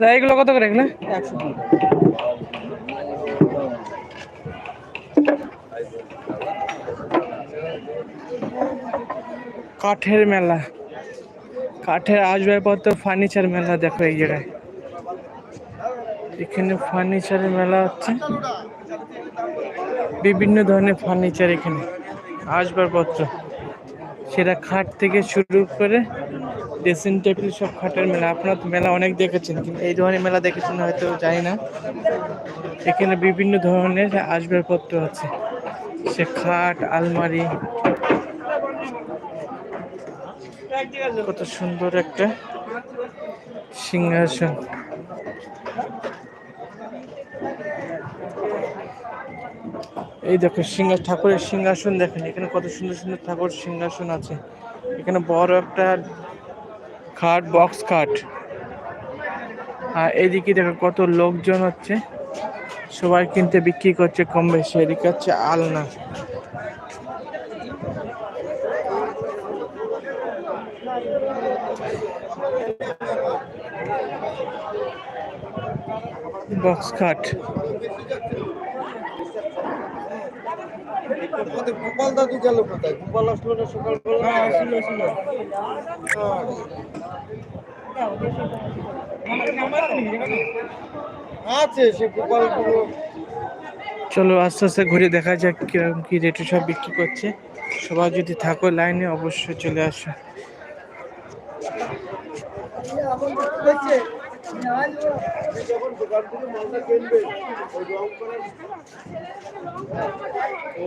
না, এগুলো কত করে এগুলো? কাঠের মেলা। কাঠের আসবাবপত্র ফার্নিচার মেলা দেখো এই জায়গায়। এখানে ফার্নিচারের মেলা হচ্ছে। বিভিন্ন ধরনের ফার্নিচার এখানে। আসবাবপত্র। সেটা খাট থেকে শুরু করে ড্রেসিং টেবিল সব খাটের মেলা। আপনার মেলা অনেক দেখেছেন, কিন্তু এই ধরনের মেলা দেখেছেন হয়তো জানি না। এখানে বিভিন্ন ধরনের আসবাবপত্র আছে। সে খাট, আলমারি। কত সুন্দর একটা সিংহাসন। এই দেখো, সিংহা, ঠাকুরের সিংহাসন দেখেন। এখানে কত সুন্দর সুন্দর ঠাকুর সিংহাসন আছে। এখানে বড় একটা খাট বক্স খাট। আর এদিকে দেখো কত লোকজন হচ্ছে। সবাই কিনতে বিক্রি করছে, কম বেশি। এদিকে হচ্ছে আলনা। বক্স খাট। গোপাল দাদু গেল কোথায়? গোপাল আসলো না সকালবেলা? আসলো আসলো। আছে সে গোপাল চলো আস্তে আস্তে ঘুরে দেখা যাক কীরকম কি রেটে সব বিক্রি করছে। সবাই যদি থাকো লাইনে অবশ্যই চলে আসো। যখন দোকান থেকে মালটা কিনবে ওই রং করার ও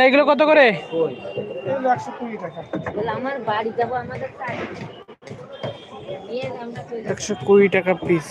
এগুলো কত করে একশো কুড়ি টাকা আমার বাড়ি যাব। আমাদের। একশো কুড়ি টাকা পিস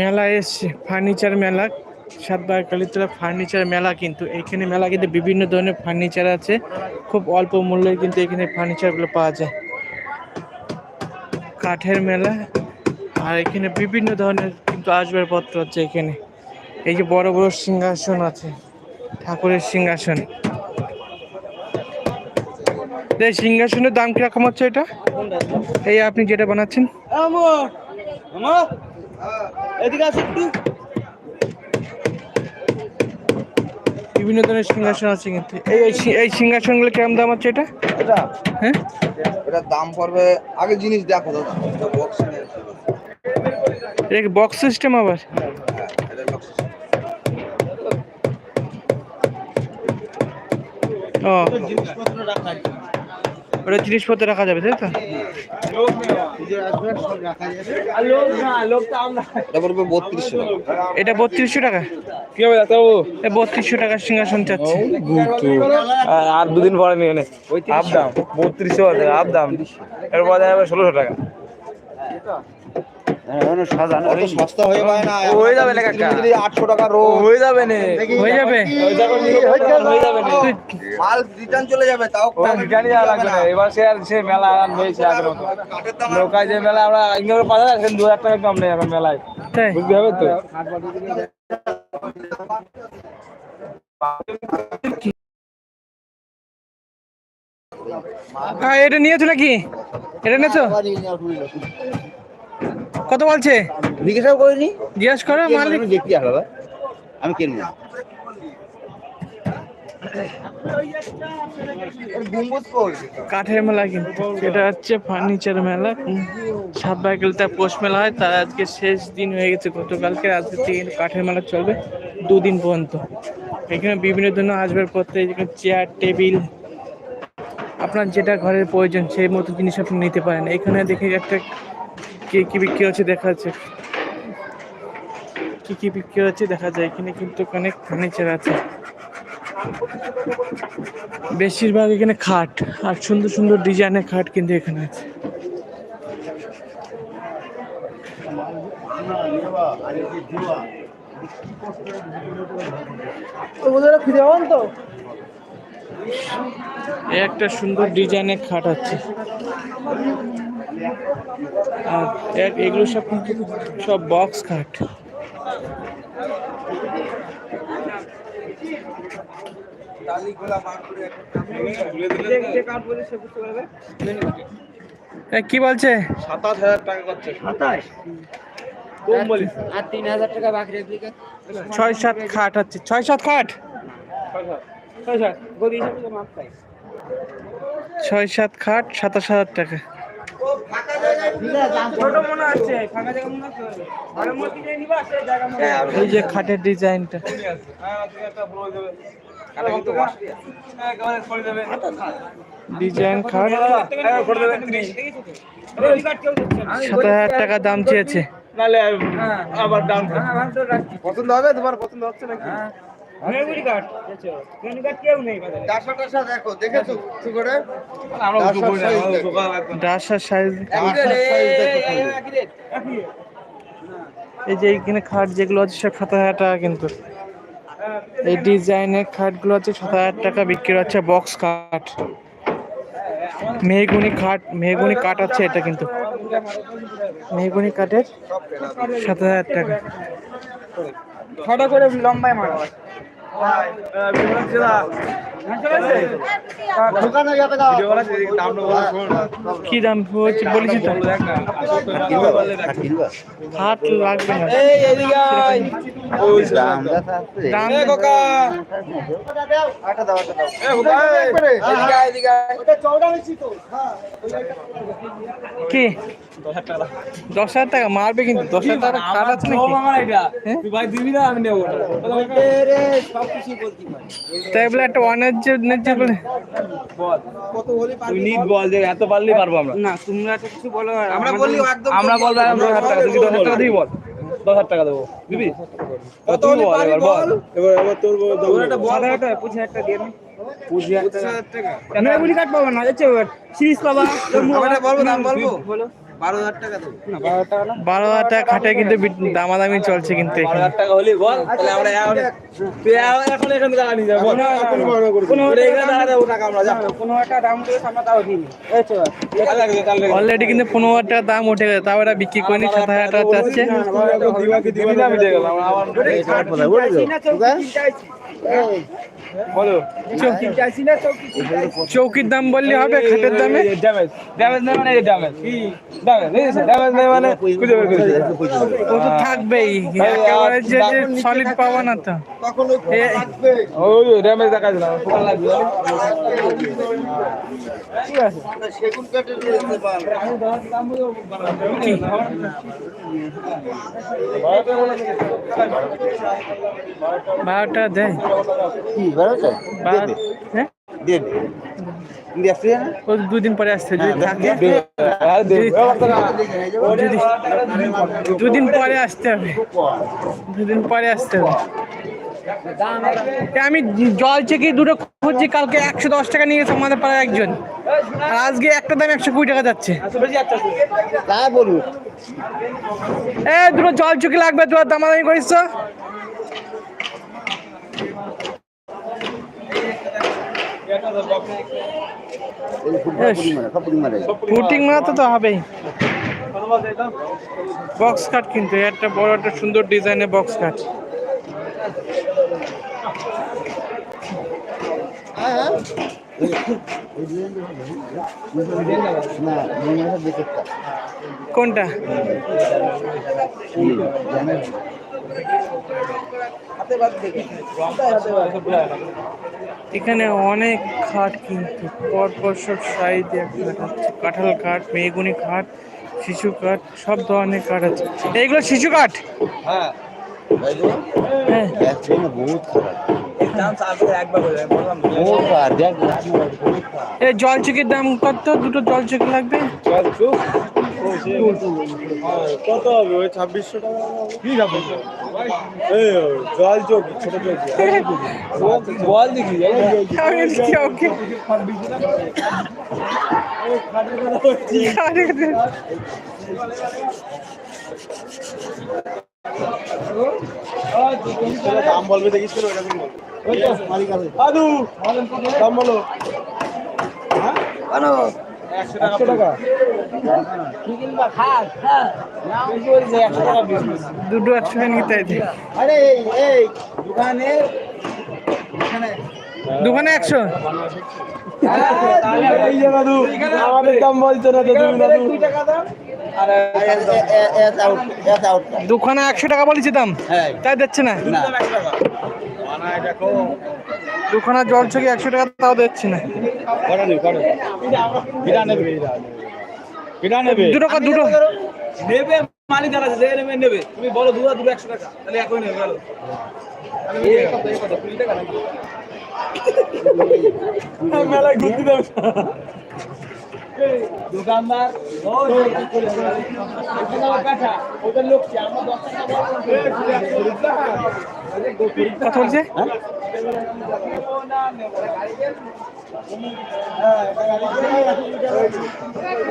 মেলা এসছে ফার্নিচার মেলা, সাতবার কালীতলা ফার্নিচার মেলা কিন্তু। এখানে মেলা কিন্তু বিভিন্ন ধরনের ফার্নিচার আছে, খুব অল্প মূল্যে কিন্তু এখানে ফার্নিচারগুলো পাওয়া যায়। কাঠের মেলা, আর এখানে বিভিন্ন ধরনের কিন্তু আসবাবপত্র আছে এখানে। এই যে বড় বড় সিংহাসন আছে, ঠাকুরের সিংহাসন। এই সিংহাসনের দাম কীরকম হচ্ছে এটা? এই আপনি যেটা বানাচ্ছেন? এদিকে আসো একটু। বিভিন্ন ধরনের সিংহাসন আছে কিন্তু। এই এই সিংহাসনগুলো কেমন দাম আছে এটা? এটা? হ্যাঁ? এটার দাম পড়বে আগে জিনিস দেখো দাদা এটা বক্স এটা বক্স সিস্টেম আবার? ও রাখা আছে ওটা জিনিসপত্র রাখা যাবে তাই তো? যে আসবে সব রাখা যাবে আর লোক না লোক তো আমরা এটা বত্রিশশো টাকা। এটা বত্রিশশো টাকা? কি হবে ডাক্তারবাবু এই বত্রিশশো টাকার সিংহাসন চাচ্ছে। আর দুদিন পরে নিয়ে নে। আপ দাম। বত্রিশশো আপ দাম। এরপর ষোলোশো টাকা। সস্তা হয়ে পায় না হয়ে যাবে না কাকা। আটশো টাকা রোজ। হয়ে যাবে নে। হয়ে যাবে। হয়ে যাবে মাল রিটার্ন চলে যাবে তাও ও জানি লাগবে না। এবার সে আর সে মেলা আগের মতো। যে মেলা আমরা ইংরেজি পাঁচ হাজার দু হাজার টাকা কম নেই এখন মেলায়। বুঝতে হবে তো? হ্যাঁ এটা নিয়েছো নাকি? এটা নিয়েছো? কত বলছে? জিজ্ঞাসা করিনি। জিজ্ঞেস করো মালিক। দেখতে আসবে আমি কিনবো কাঠের মেলা কিন্তু। এটা হচ্ছে ফার্নিচার মেলা। সাত বাইকেলটা পোষ মেলা হয় তার আজকে শেষ দিন হয়ে গেছে গতকালকে। আজকে থেকে কাঠের মেলা চলবে দুদিন পর্যন্ত। এখানে বিভিন্ন ধরনের আসবাবপত্র যেখানে চেয়ার টেবিল আপনার যেটা ঘরের প্রয়োজন সেই মতো জিনিস আপনি নিতে পারেন। এখানে দেখে একটা কে কি বিক্রি হচ্ছে দেখা যাচ্ছে। কি কি বিক্রি হচ্ছে দেখা যায়, এখানে কিন্তু অনেক ফার্নিচার আছে। বেশিরভাগ এখানে খাট, আর সুন্দর সুন্দর ডিজাইনের খাট কিন্তু এখানে আছে। একটা সুন্দর ডিজাইনের খাট আছে। আর এগুলো সব কিন্তু সব বক্স খাট কি বলছে? সাতাশ হাজার টাকা করছে আর তিন হাজার টাকা বাকি ছয় সাত খাট আছে ছয় সাত খাট। ছয় সাত খাট সাতাশ হাজার টাকা। ছোট মনে হচ্ছে, ফাঁকা জায়গা মনে হচ্ছে। ঘরের মধ্যে যে নিবা, সেই জায়গা মনে এই যে খাটের ডিজাইনটা ডিজাইন খাট কাট। সাত হাজার টাকা দাম চেয়েছে আবার ডাউন হ্যাঁ, ভাবছ পছন্দ হবে তোমার পছন্দ হচ্ছে নাকি কাঠ। কাঠ কেউ নেই। টাসা দেখো দেখেছ? করে। লাগবে ডাসার সাইজ এই, যে এইখানে খাট যেগুলো আছে সব সাত হাজার টাকা কিন্তু। এই ডিজাইনের খাটগুলো আছে সাত হাজার টাকা বিক্রি হচ্ছে বক্স খাট। মেহগুনি খাট মেহগুনি কাঠ আছে এটা কিন্তু। মেহগুনি কাঠের সাত হাজার টাকা। ছটা করে লম্বায় মারা। কি দাম হচ্ছে বলেছি তো? হাত লাগবে না। কি? দশ হাজার টাকা? মারবে কিন্তু। দশ হাজার টাকা খাট আছে নাকি? হ্যাঁ? তাই বলে একটা অন্যায্য ন্যায্য বলে তুই নিট বল? যে এত পারলেই পারব আমরা। না তোমরা তো কিছু বলো আমরা বললি একদম আমরা বলব দশ হাজার টাকা তুই দশ হাজার টাকা দিবি বল। দশ হাজার টাকা দেবো। দিবি? কত বল এবার বল? এবার এবার তোর তোর একটা বল। হাজার পঁচিশ হাজার টাকা দিয়ে নে। পঁচিশ হাজার টাকা। মেহগুড়ি কাঠ পাবো না। যাচ্ছে সিরিজ পাবা। বলব দাম বলব? বলো। বারো হাজার টাকা না বারো হাজার টাকা খাটে কিন্তু বি- দামাদামি চলছে কিন্তু বারো হাজার টাকা হলি বল তাহলে আমরা তুই এখন এখন টাকা নিয়ে যাব বল কোনো তোর এখানে টাকা দেবো টাকা আমরা যা কোনো একটা দাম দিয়ে আমরা তাও দিই এই তো তাহলে তাহলে অলরেডি কিন্তু পনেরো হাজার টাকা দাম উঠে গেছে তাও এটা বিক্রি করে সাত হাজার টাকা চাচ্ছে বলো। চৌকির দাম বললে হবে খাটের দামে? ড্যামেজ ড্যামেজ নেই মানে ড্যামেজ ড্যামেজ ড্যামেজ নেই মানে খুঁজে বের করে ও তো থাকবেই একেবারে যে সলিড পাবো না তো। ওই ড্যামেজ দেখা পোকা লাগবে। নিয়ে যেতে বারোটা দেয়? হ্যাঁ? দুদিন পরে আসছে দে। যদি দুদিন পরে আসতে হবে। দুদিন পরে আসতে হবে। আমি জল চেকে দুটো খুঁজছি কালকে একশো দশ টাকা নিয়ে গেছে আমাদের পাড়ায় একজন। আর আজকে একটা দাম একশো কুড়ি টাকা যাচ্ছে। এ দুটো জল চুকি লাগবে তোর দামাদামি করিস তো ফুটিং মারাতে তো হবেই। বক্স কাট কিন্তু, একটা বড়, একটা সুন্দর ডিজাইনের বক্স কাট কোনটা? এখানে অনেক খাট কিন্তু পরপর সব সাইজে খাট আছে। কাঁঠাল কাঠ মেগুনি কাঠ শিশু কাঠ সব ধরনের কাঠ আছে। এইগুলো শিশু কাঠ হ্যাঁ। হ্যাঁ। জল চুকির দাম কত? দুটো জল চুকি লাগবে? চল চুপ কত হবে? ওই ছাব্বিশশো টাকা কি ছাব্বিশশো এই জল চোখ ছোট চোখ। বল দেখি দাম বলবে দেখিস দাম বলো। একশো টাকা দুটো একশো নিতে আরে এই এই দোকানে দোকানে একশো? আমাদের দাম? বলছো না তো তুমি দাদু দোকানে একশো টাকা বলেছি দাম। তাই দিচ্ছে না? দোকানে জল ছকে একশো টাকা তাও দিচ্ছে না। দুটো দুটো নেবে? মালিক যারা আছে, যে নেবে নেবে। তুমি বলো দুটো দুটো একশো টাকা তাহলে একই নেবে মেলায় ঘুরতে দেবে দোকানদার ওদের লোক কি? আমরা দশ টাকা কথা বলছে?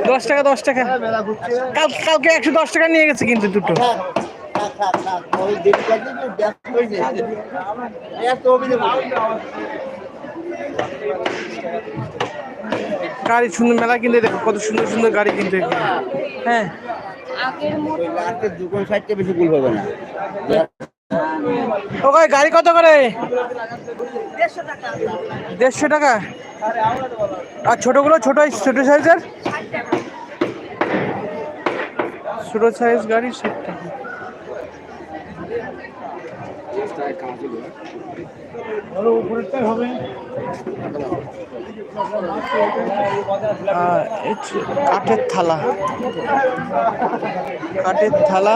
দশ টাকা দশ টাকা। কাল কালকে একশো দশ টাকা নিয়ে গেছে কিন্তু দুটো। গাড়ি সুন্দর মেলা কিনতে দেখো কত সুন্দর সুন্দর গাড়ি কিনতে। হ্যাঁ। দোকান সাইডটা বেশি ভুল হবে না। ও ভাই গাড়ি কত করে? দেড়শো টাকা। আর ছোটগুলো ছোট ছোট সাইজের? ছোট সাইজ গাড়ি ষাট টাকা। কাঠের থালা। কাঠের থালা।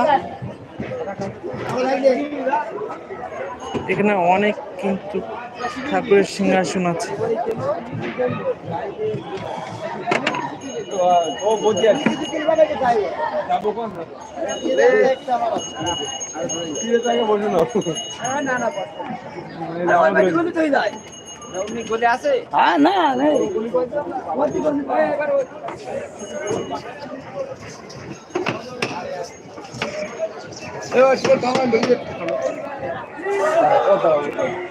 এখানে অনেক কিন্তু ঠাকুরের সিংহাসন আছে। না না নেই এ,